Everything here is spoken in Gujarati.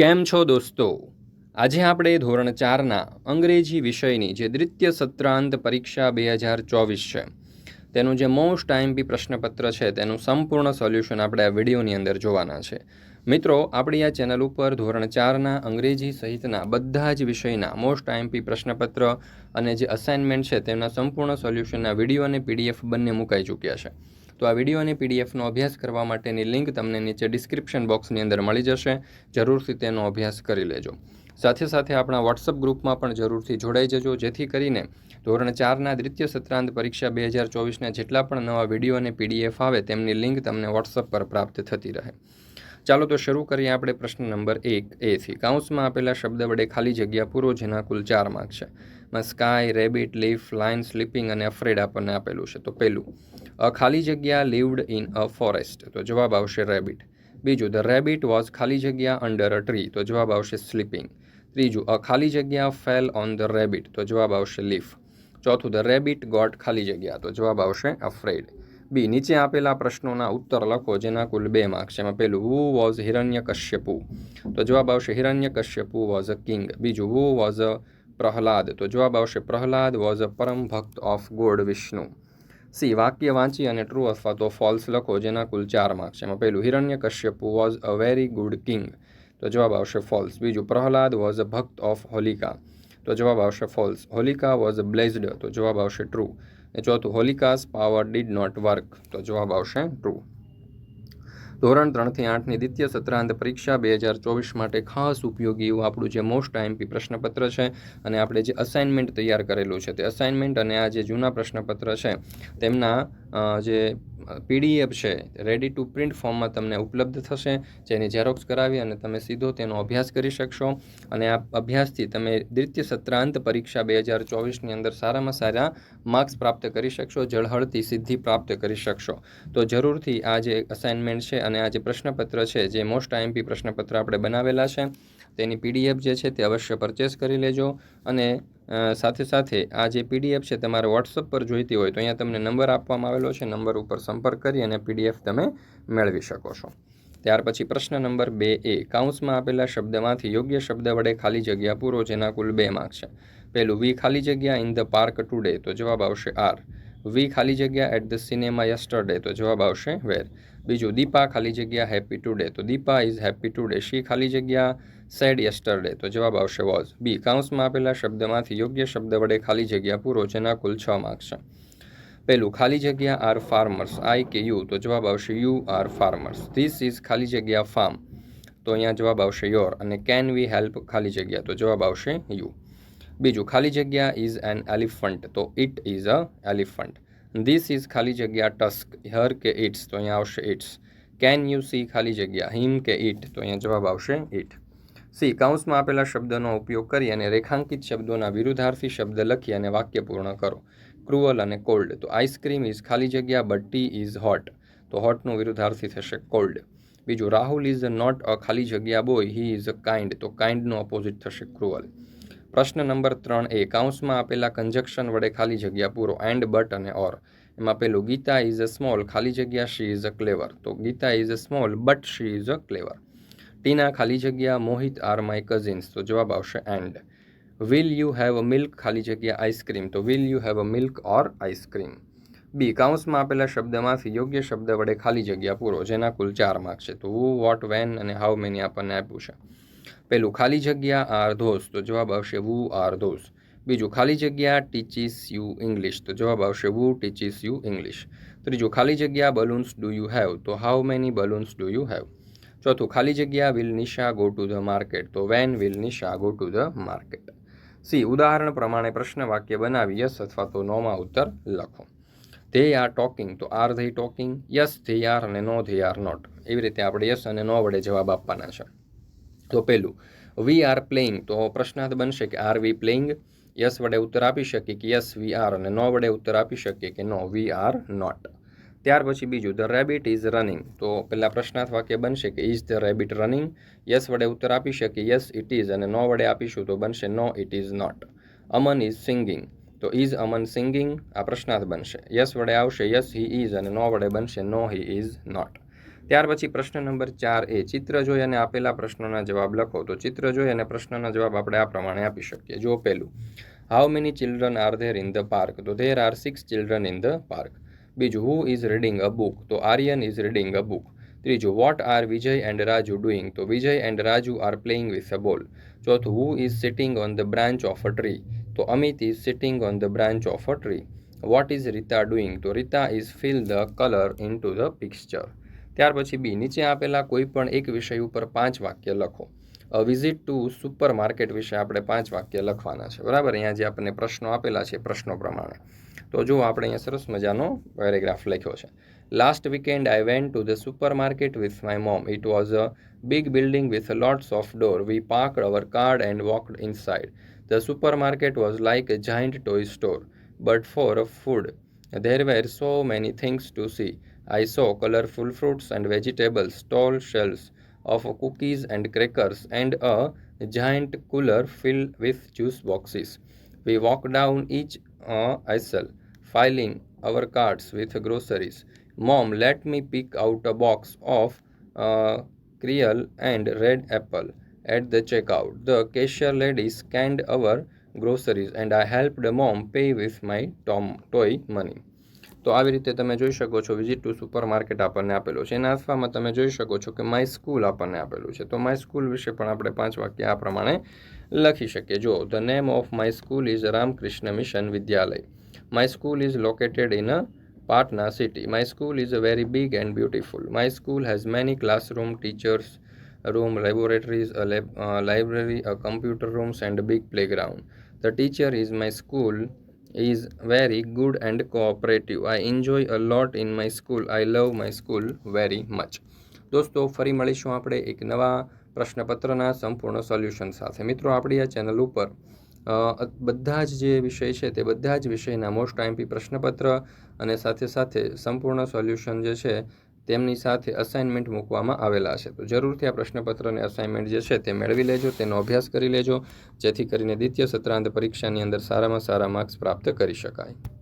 કેમ છો દોસ્તો? આજે આપણે ધોરણ ચારના અંગ્રેજી વિષયની જે દ્વિતીય સત્રાંત પરીક્ષા બે હજાર ચોવીસ છે, તેનું જે મોસ્ટ આઈએમપી પ્રશ્નપત્ર છે, તેનું સંપૂર્ણ સોલ્યુશન આપણે આ વિડીયોની અંદર જોવાના છે. મિત્રો, આપણી આ ચેનલ ઉપર ધોરણ ચારના અંગ્રેજી સહિતના બધા જ વિષયના મોસ્ટ આઈએમપી પ્રશ્નપત્ર અને જે અસાઇનમેન્ટ છે, તેમના સંપૂર્ણ સોલ્યુશનના વીડિયો અને પીડીએફ બંને મુકાઈ ચૂક્યા છે. તો આ વીડિયો અને પીડીએફનો અભ્યાસ કરવા માટેની લિંક તમને નીચે ડિસ્ક્રિપ્શન બોક્સની અંદર મળી જશે. જરૂરથી તેનો અભ્યાસ કરી લેજો. સાથે સાથે આપણા વોટ્સઅપ ગ્રુપમાં પણ જરૂરથી જોડાઈ જજો. જેથી કરીને ધોરણ ચારના દ્વિતીય સત્રાંત પરીક્ષા બે હજાર ચોવીસના જેટલા પણ નવા વીડિયો અને પીડીએફ આવે, તેમની લિંક તમને વોટ્સઅપ પર પ્રાપ્ત થતી રહે. ચાલો તો શરૂ કરીએ આપણે પ્રશ્ન નંબર એક એથી કાઉન્સમાં આપેલા શબ્દ વડે ખાલી જગ્યા પૂરો, જેના કુલ ચાર માર્ક છે. માં sky rabbit leaf line sleeping અને અફ્રેડ આપણને આપેલું છે. તો પહેલું, અ ખાલી જગ્યા લીવડ ઇન અ ફોરેસ્ટ તો જવાબ આવશે રેબિટ બીજું ધ રેબિટ વોઝ ખાલી જગ્યા અંડર અ ટ્રી તો જવાબ આવશે સ્લીપિંગ ત્રીજું, અ ખાલી જગ્યા ફેલ ઓન ધ રેબિટ તો જવાબ આવશે લીફ ચોથું ધ રેબિટ ગોટ ખાલી જગ્યા. તો જવાબ આવશે અફ્રેડ બી, નીચે આપેલા પ્રશ્નોના ઉત્તર લખો, જેના કુલ બે માર્ક્સ એમાં પહેલું વુ વોઝ હિરણ્ય કશ્યપુ તો જવાબ આવશે હિરણ્ય કશ્યપુ વોઝ અ કિંગ બીજું વુ વોઝ અ પ્રહલાદ? તો જવાબ આવશે, પ્રહલાદ વોઝ અ પરમ ભક્ત ઓફ ગોડ વિષ્ણુ. સી, વાક્ય વાંચી અને ટ્રુ અથવા તો ફોલ્સ લખો, જેના કુલ ચાર માર્ક્સ એમાં પહેલું Hiranya Kashyap was a very good king તો જવાબ આવશે ફોલ્સ બીજું, પ્રહલાદ વોઝ અ ભક્ત ઓફ હોલિકા. તો જવાબ આવશે ફોલ્સ હોલિકા વોઝ બ્લેઝડ તો જવાબ આવશે ટ્રુ અને ચોથું Holika's, power did not work. તો જવાબ આવશે ટ્રુ ધોરણ ત્રણથી આઠની દ્વિતીય સત્રાંત પરીક્ષા બે હજાર ચોવીસ માટે ખાસ ઉપયોગી એવું આપણું જે મોસ્ટ આઈએમપી પ્રશ્નપત્ર છે અને આપણે જે અસાઇનમેન્ટ તૈયાર કરેલું છે તે અસાઇનમેન્ટ અને આ જે જૂના પ્રશ્નપત્ર છે તેમના જે પીડીએફ છે રેડી ટુ પ્રિન્ટ ફોર્મમાં તમને ઉપલબ્ધ થશે. જેની ઝેરોક્સ કરાવી અને તમે સીધો તેનો અભ્યાસ કરી શકશો. અને આ અભ્યાસથી તમે દ્વિતીય સત્રાંત પરીક્ષા બે હજાર ચોવીસની અંદર સારામાં સારા માર્ક્સ પ્રાપ્ત કરી શકશો, ઝળહળતી સિદ્ધિ પ્રાપ્ત કરી શકશો. તો જરૂરથી આ જે અસાઇનમેન્ટ છે અને આ જે પ્રશ્નપત્ર છે, જે મોસ્ટ આઈએમપી પ્રશ્નપત્ર આપણે બનાવેલા છે તેની પીડીએફ જે છે તે અવશ્ય પરચેસ કરી લેજો અને સાથે સાથે આ જે પીડીએફ છે તમારે વોટ્સઅપ પર જોઈતી હોય તો અહીંયા તમને નંબર આપવામાં આવેલો છે. નંબર ઉપર સંપર્ક કરી અને પીડીએફ તમે મેળવી શકો છો. ત્યાર પછી પ્રશ્ન નંબર બે એ, કાઉન્સમાં આપેલા શબ્દમાંથી યોગ્ય શબ્દ વડે ખાલી જગ્યા પૂરો જેના કુલ બે માર્ક છે? પહેલું, વી ખાલી જગ્યા ઇન ધ પાર્ક ટુડે. તો જવાબ આવશે આર. વી ખાલી જગ્યા એટ ધ સિનેમા યસ્ટરડે. તો જવાબ આવશે વેર. બીજું, દીપા ખાલી જગ્યા હેપી ટુડે. તો Deepa is happy today. She ખાલી જગ્યા? સેડ યસ્ટરડે તો જવાબ આવશે વોઝ બી કાઉન્સમાં આપેલા શબ્દમાંથી યોગ્ય શબ્દ વડે ખાલી જગ્યા પૂરો, જેના કુલ છ માર્ક્સ છે. પહેલું, ખાલી જગ્યા આર ફાર્મર્સ આઈ કે યુ તો જવાબ આવશે you are farmers this is ખાલી જગ્યા ફાર્મ તો અહીંયા જવાબ આવશે યોર અને કેન વી હેલ્પ ખાલી જગ્યા? તો જવાબ આવશે યુ બીજું, ખાલી જગ્યા ઇઝ એન એલિફન્ટ તો it is a elephant this is ખાલી જગ્યા ટસ્ક હર કે ઇટ્સ તો અહીંયા આવશે ઇટ્સ કેન યુ સી ખાલી જગ્યા? હિમ કે ઇટ તો અહીંયા જવાબ આવશે ઇટ સી કાઉન્સમાં આપેલા શબ્દનો ઉપયોગ કરી અને રેખાંકિત શબ્દોના વિરુદ્ધાર્થી શબ્દ લખી અને વાક્ય પૂર્ણ કરો. ક્રુઅલ અને કોલ્ડ. તો આઈસ્ક્રીમ ઇઝ ખાલી જગ્યા, બટ ટી ઇઝ હોટ. તો હોટનું વિરુદ્ધાર્થી થશે કોલ્ડ. બીજું, રાહુલ ઇઝ નોટ અ ખાલી જગ્યા boy, he is a kind. તો કાઇન્ડનું ઓપોઝિટ થશે ક્રુઅલ. પ્રશ્ન નંબર ત્રણ એ કાઉન્સમાં આપેલા કન્જક્શન વડે ખાલી જગ્યા પૂરો, એન્ડ, બટ અને ઓર. એમાં પેલું ગીતા ઇઝ અ સ્મોલ, ખાલી જગ્યા, શી ઇઝ અ ક્લેવર. તો Gita is a small, but she is a clever. Tina ખાલી જગ્યા, મોહિત આર માય કઝિન્સ? તો જવાબ આવશે and. Will you have a milk? ખાલી જગ્યા આઈસ્ક્રીમ તો will you have a milk or ice cream B કાઉન્સમાં આપેલા શબ્દમાંથી યોગ્ય શબ્દ વડે ખાલી જગ્યા પૂરો, જેના કુલ ચાર માર્ક છે. તો વુ વોટ વેન અને હાઉ મેની આપણને આપ્યું છે. પહેલું ખાલી જગ્યા, આર ધોસ તો જવાબ આવશે વુ આર ધોસ બીજું, ખાલી જગ્યા ટીચીસ યુ ઇંગ્લિશ તો જવાબ આવશે વુ ટીચીસ યુ ઇંગ્લિશ ત્રીજું, ખાલી જગ્યા બલૂન્સ ડુ યુ હેવ તો how many balloons do you have ચોથું ખાલી જગ્યા will Nisha go to the market તો when will Nisha go to the market C, ઉદાહરણ પ્રમાણે પ્રશ્ન વાક્ય બનાવી યસ અથવા તો નોમાં ઉત્તર લખો. ધે આર ટોકિંગ તો are they talking yes they are અને નો ધે આર નોટ એવી રીતે આપણે યસ અને નો વડે જવાબ આપવાના છે. તો પહેલું વી આર પ્લેઇંગ તો પ્રશ્નાર્થ બનશે કે આર વી પ્લેઇંગ યસ વડે ઉત્તર આપી શકીએ કે યસ વી આર અને નો વડે ઉત્તર આપી શકીએ કે નો વી આર નોટ ત્યાર પછી બીજું ધ રેબિટ ઇઝ રનિંગ તો પહેલાં પ્રશ્નાર્થ વાક્ય બનશે કે is the rabbit running yes વડે ઉત્તર આપી શકીએ યસ ઇટ ઇઝ અને નો વડે આપીશું તો બનશે no it is not Aman is singing તો ઇઝ અમન સિંગિંગ આ પ્રશ્નાર્થ બનશે. યસ વડે આવશે યસ હી ઇઝ અને નો વડે બનશે નો હી ઇઝ નોટ ત્યાર પછી પ્રશ્ન નંબર ચાર એ, ચિત્ર જોઈ અને આપેલા પ્રશ્નોના જવાબ લખો. તો ચિત્ર જોઈ અને પ્રશ્નના જવાબ આપણે આ પ્રમાણે આપી શકીએ. જો પહેલું. How many children are there in the park તો there are six children in the park બીજું who is reading a book તો Aryan is reading a book ત્રીજું what are Vijay and Raju doing તો Vijay and Raju are playing with a ball ચોથું who is sitting on the branch of a tree તો Amit is sitting on the branch of a tree what is Rita doing તો Rita is fill the colour into the picture ત્યાર પછી બી, નીચે આપેલા કોઈ પણ એક વિષય ઉપર પાંચ વાક્ય લખો. A visit to supermarket વિશે આપણે પાંચ વાક્ય લખવાના છે. બરાબર? અહીંયા જે આપણને પ્રશ્નો આપેલા છે, પ્રશ્નો પ્રમાણે. તો જો આપણે અહીંયા સરસ મજાનો પેરેગ્રાફ લખ્યો છે last weekend I went to the supermarket with my mom it was a big building with lots of door we parked our car and walked inside the supermarket was like a giant toy store but for food. There were so many things to see. I saw colorful fruits and vegetables, tall shelves of cookies and crackers, and a giant cooler filled with juice boxes. We walked down each uh, aisle, filing our carts with groceries. Mom let me pick out a box of uh, Creole and red apple at the checkout. The cashier lady scanned our groceries and I helped mom pay with my tom toy money. તો આવી રીતે તમે જોઈ શકો છો વિઝિટ ટુ સુપર માર્કેટ આપણને આપેલો છે એના અથવામાં તમે જોઈ શકો છો કે માય સ્કૂલ આપણને આપેલું છે તો માય સ્કૂલ વિશે પણ આપણે પાંચ વાક્ય આ પ્રમાણે લખી શકીએ જો the name of my school is Ramakrishna Mission Vidyalaya my school is located in a Patna city. My school is very big and beautiful. My school has many classroom, teachers room, laboratories, a lab, uh, library, a computer rooms, and a big playground. The teacher is my school is very good and cooperative. I enjoy a lot in my school. I love my school very much. દોસ્તો ફરી મળીશું આપણે એક નવા પ્રશ્નપત્રના સંપૂર્ણ સોલ્યુશન સાથે મિત્રો આપણી આ ચેનલ ઉપર બધા જ જે વિષય છે તે બધા જ વિષયના મોસ્ટ આઈમ્પી પ્રશ્નપત્ર અને સાથે સાથે સંપૂર્ણ સોલ્યુશન જે છે તેમની સાથે અસાઇનમેન્ટ મૂકવામાં આવેલા છે. તો જરૂરથી આ પ્રશ્નપત્ર અને અસાઇનમેન્ટ જે છે તે મેળવી લેજો, તેનો અભ્યાસ કરી લેજો, જેથી કરીને દ્વિતીય, સત્રાંત પરીક્ષાની અંદર સારામાં સારા માર્ક્સ પ્રાપ્ત કરી શકાય.